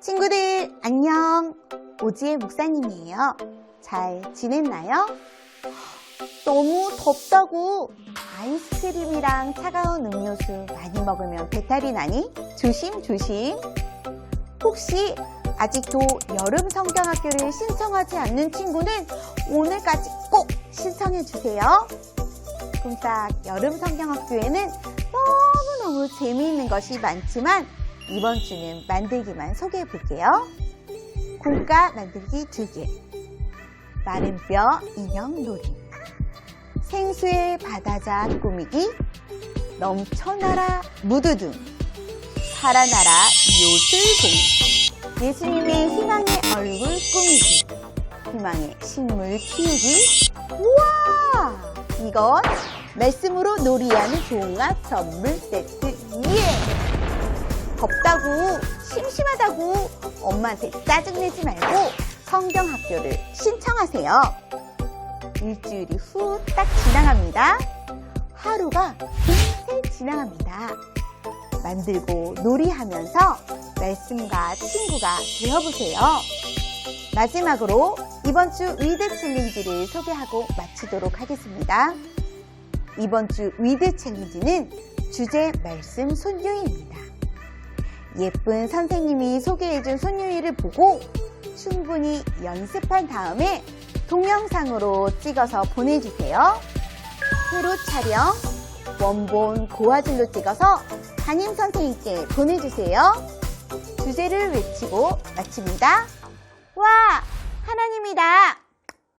친구들, 안녕. 오지혜 목사님이에요. 잘 지냈나요? 너무 덥다고 아이스크림이랑 차가운 음료수 많이 먹으면 배탈이 나니? 조심, 조심. 혹시 아직도 여름 성경학교를 신청하지 않는 친구는 오늘까지 꼭 신청해 주세요. 꿈딱 여름 성경학교에는 너무너무 재미있는 것이 많지만 이번 주는 만들기만 소개해 볼게요. 공가 만들기 두 개. 마른 뼈 인형 놀이. 생수의 바다자 꾸미기. 넘쳐나라 무드둥. 살아나라 요술봉. 예수님의 희망의 얼굴 꾸미기. 희망의 식물 키우기. 우와! 이건 말씀으로 놀이하는 종합 선물 세트. 예! 덥다고, 심심하다고 엄마한테 짜증내지 말고 성경학교를 신청하세요. 일주일이 후 딱 지나갑니다. 하루가 금세 지나갑니다. 만들고 놀이하면서 말씀과 친구가 되어보세요. 마지막으로 이번 주 위드 챌린지를 소개하고 마치도록 하겠습니다. 이번 주 위드 챌린지는 주제 말씀 손유입니다. 예쁜 선생님이 소개해준 손유이를 보고 충분히 연습한 다음에 동영상으로 찍어서 보내주세요. 회로 촬영, 원본 고화질로 찍어서 담임 선생님께 보내주세요. 주제를 외치고 마칩니다. 와! 하나님이다!